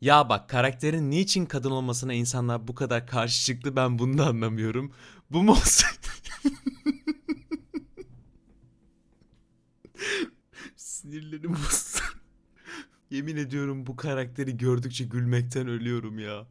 Ya bak karakterin niçin kadın olmasına insanlar bu kadar karşı çıktı ben bunu da anlamıyorum. Bu mu? Sinirlerim bozuldu. Yemin ediyorum bu karakteri gördükçe gülmekten ölüyorum ya.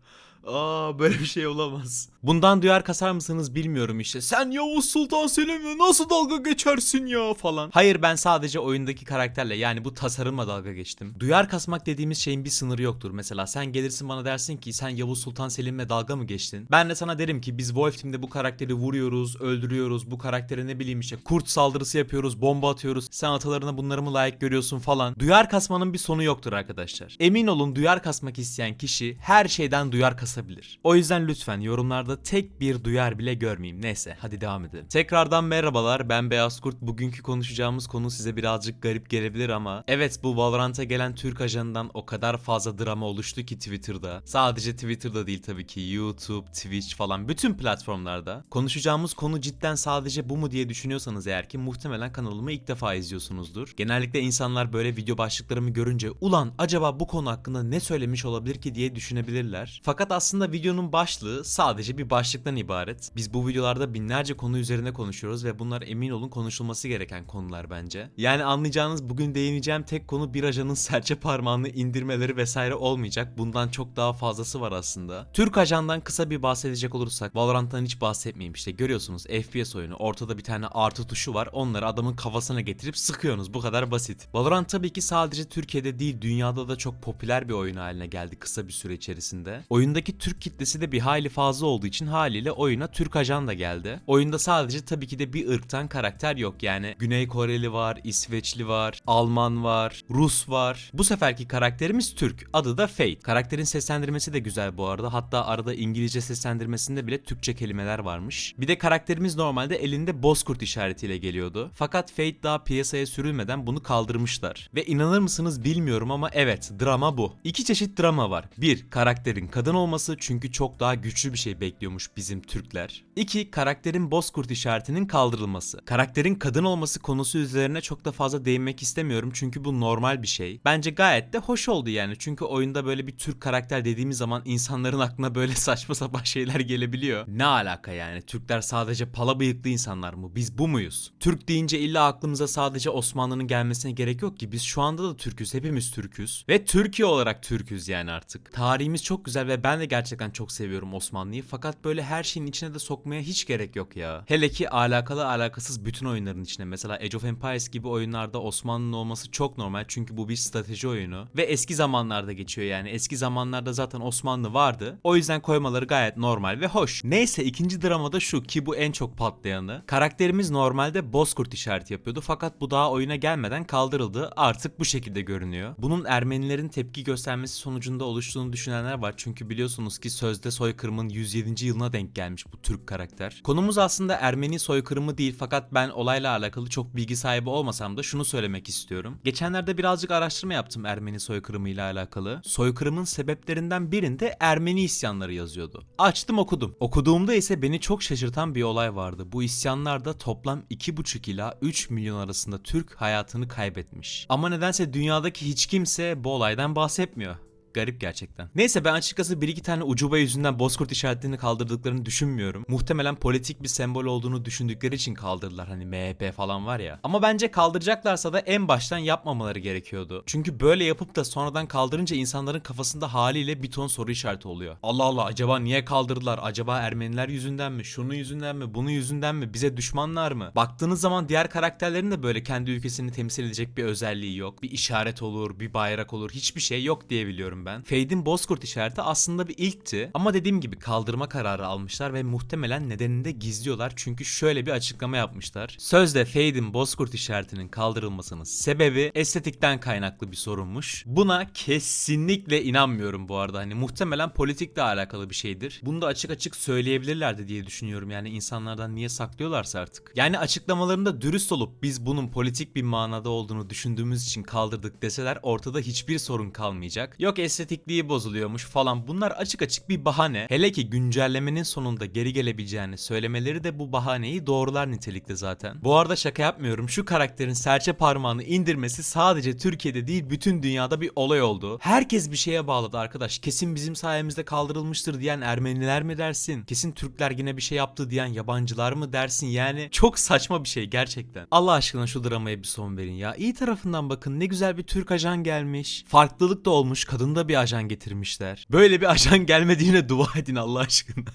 Aa böyle bir şey olamaz. Bundan duyar kasar mısınız bilmiyorum işte. Sen Yavuz Sultan Selim'le nasıl dalga geçersin ya falan. Hayır ben sadece oyundaki karakterle yani bu tasarımla dalga geçtim. Duyar kasmak dediğimiz şeyin bir sınırı yoktur. Mesela sen gelirsin bana dersin ki sen Yavuz Sultan Selim'le dalga mı geçtin? Ben de sana derim ki biz Wolf Team'de bu karakteri vuruyoruz, öldürüyoruz. Bu karaktere ne bileyim işte kurt saldırısı yapıyoruz, bomba atıyoruz. Sen atalarına bunları mı layık görüyorsun falan. Duyar kasmanın bir sonu yoktur arkadaşlar. Emin olun duyar kasmak isteyen kişi her şeyden duyar kasabilir. O yüzden lütfen yorumlarda tek bir duyar bile görmeyeyim. Neyse hadi devam edelim. Tekrardan merhabalar ben Beyaz Kurt. Bugünkü konuşacağımız konu size birazcık garip gelebilir ama evet bu Valorant'a gelen Türk ajanından o kadar fazla drama oluştu ki Twitter'da. Sadece Twitter'da değil tabii ki YouTube, Twitch falan bütün platformlarda. Konuşacağımız konu cidden sadece bu mu diye düşünüyorsanız eğer ki muhtemelen kanalımı ilk defa izliyorsunuzdur. Genellikle insanlar böyle video başlıklarımı görünce ulan acaba bu konu hakkında ne söylemiş olabilir ki diye düşünebilirler. Fakat aslında videonun başlığı sadece bir başlıktan ibaret. Biz bu videolarda binlerce konu üzerine konuşuyoruz ve bunlar emin olun konuşulması gereken konular bence. Yani anlayacağınız bugün değineceğim tek konu bir ajanın serçe parmağını indirmeleri vesaire olmayacak. Bundan çok daha fazlası var aslında. Türk ajandan kısa bir bahsedecek olursak Valorant'tan hiç bahsetmeyeyim işte görüyorsunuz FPS oyunu ortada bir tane artı tuşu var onları adamın kafasına getirip sıkıyorsunuz bu kadar basit. Valorant tabii ki sadece Türkiye'de değil dünyada da çok popüler bir oyun haline geldi kısa bir süre içerisinde. Oyundaki Türk kitlesi de bir hayli fazla olduğu için haliyle oyuna Türk ajan da geldi. Oyunda sadece tabii ki de bir ırktan karakter yok yani Güney Koreli var, İsveçli var, Alman var, Rus var. Bu seferki karakterimiz Türk. Adı da Fate. Karakterin seslendirmesi de güzel bu arada. Hatta arada İngilizce seslendirmesinde bile Türkçe kelimeler varmış. Bir de karakterimiz normalde elinde bozkurt işaretiyle geliyordu. Fakat Fate daha piyasaya sürülmeden bunu kaldırmışlar. Ve inanır mısınız bilmiyorum ama evet drama bu. İki çeşit drama var. Bir, karakterin kadın olması çünkü çok daha güçlü bir şey bekliyormuş bizim Türkler. İki, karakterin bozkurt işaretinin kaldırılması. Karakterin kadın olması konusu üzerine çok da fazla değinmek istemiyorum çünkü bu normal bir şey. Bence gayet de hoş oldu yani çünkü oyunda böyle bir Türk karakter dediğimiz zaman insanların aklına böyle saçma sapan şeyler gelebiliyor. Ne alaka yani? Türkler sadece pala bıyıklı insanlar mı? Biz bu muyuz? Türk deyince illa aklımıza sadece Osmanlı'nın gelmesine gerek yok ki. Biz şu anda da Türküz. Hepimiz Türküz. Ve Türkiye olarak Türküz yani artık. Tarihimiz çok güzel ve ben de gerçekten çok seviyorum Osmanlı'yı. Fakat böyle her şeyin içine de sokmaya hiç gerek yok ya. Hele ki alakalı alakasız bütün oyunların içine. Mesela Age of Empires gibi oyunlarda Osmanlı'nın olması çok normal. Çünkü bu bir strateji oyunu. Ve eski zamanlarda geçiyor yani. Eski zamanlarda zaten Osmanlı vardı. O yüzden koymaları gayet normal ve hoş. Neyse ikinci dramada şu ki bu en çok patlayanı. Karakterimiz normalde bozkurt işareti yapıyordu. Fakat bu daha oyuna gelmeden kaldırıldı. Artık bu şekilde görünüyor. Bunun Ermenilerin tepki göstermesi sonucunda oluştuğunu düşünenler var. Çünkü biliyorsunuz ki sözde soykırımın 107. yılına denk gelmiş bu Türk karakter. Konumuz aslında Ermeni soykırımı değil fakat ben olayla alakalı çok bilgi sahibi olmasam da şunu söylemek istiyorum. Geçenlerde birazcık araştırma yaptım Ermeni soykırımı ile alakalı. Soykırımın sebeplerinden birinde Ermeni isyanları yazıyordu. Açtım okudum. Okuduğumda ise beni çok şaşırtan bir olay vardı. Bu isyanlarda toplam 2,5 ila 3 milyon arasında Türk hayatını kaybetmiş. Ama nedense dünyadaki hiç kimse bu olaydan bahsetmiyor. Garip gerçekten. Neyse ben açıkçası bir iki tane ucuba yüzünden bozkurt işaretlerini kaldırdıklarını düşünmüyorum. Muhtemelen politik bir sembol olduğunu düşündükleri için kaldırdılar hani MHP falan var ya. Ama bence kaldıracaklarsa da en baştan yapmamaları gerekiyordu. Çünkü böyle yapıp da sonradan kaldırınca insanların kafasında haliyle bir ton soru işareti oluyor. Allah Allah acaba niye kaldırdılar? Acaba Ermeniler yüzünden mi? Şunun yüzünden mi? Bunun yüzünden mi? Bize düşmanlar mı? Baktığınız zaman diğer karakterlerin de böyle kendi ülkesini temsil edecek bir özelliği yok. Bir işaret olur, bir bayrak olur. Hiçbir şey yok diye biliyorum ben. Fade'in bozkurt işareti aslında bir ilkti ama dediğim gibi kaldırma kararı almışlar ve muhtemelen nedenini de gizliyorlar çünkü şöyle bir açıklama yapmışlar. Sözde Fade'in bozkurt işaretinin kaldırılmasının sebebi estetikten kaynaklı bir sorunmuş. Buna kesinlikle inanmıyorum bu arada. Hani muhtemelen politikle alakalı bir şeydir. Bunu da açık açık söyleyebilirlerdi diye düşünüyorum. Yani insanlardan niye saklıyorlarsa artık. Yani açıklamalarında dürüst olup biz bunun politik bir manada olduğunu düşündüğümüz için kaldırdık deseler ortada hiçbir sorun kalmayacak. Yok estetikliği bozuluyormuş falan. Bunlar açık açık bir bahane. Hele ki güncellemenin sonunda geri gelebileceğini söylemeleri de bu bahaneyi doğrular nitelikte zaten. Bu arada şaka yapmıyorum. Şu karakterin serçe parmağını indirmesi sadece Türkiye'de değil bütün dünyada bir olay oldu. Herkes bir şeye bağladı arkadaş. Kesin bizim sayemizde kaldırılmıştır diyen Ermeniler mi dersin? Kesin Türkler yine bir şey yaptı diyen yabancılar mı dersin? Yani çok saçma bir şey gerçekten. Allah aşkına şu dramaya bir son verin ya. İyi tarafından bakın ne güzel bir Türk ajan gelmiş. Farklılık da olmuş. Kadın da bir ajan getirmişler. Böyle bir ajan gelmediğine dua edin Allah aşkına.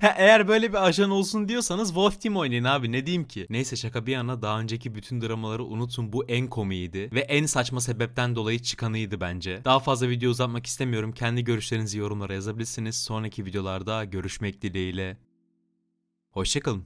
Eğer böyle bir ajan olsun diyorsanız Wolf Team oynayın abi ne diyeyim ki. Neyse şaka bir yana daha önceki bütün dramaları unutun bu en komiğiydi. Ve en saçma sebepten dolayı çıkanıydı bence. Daha fazla video uzatmak istemiyorum. Kendi görüşlerinizi yorumlara yazabilirsiniz. Sonraki videolarda görüşmek dileğiyle. Hoşçakalın.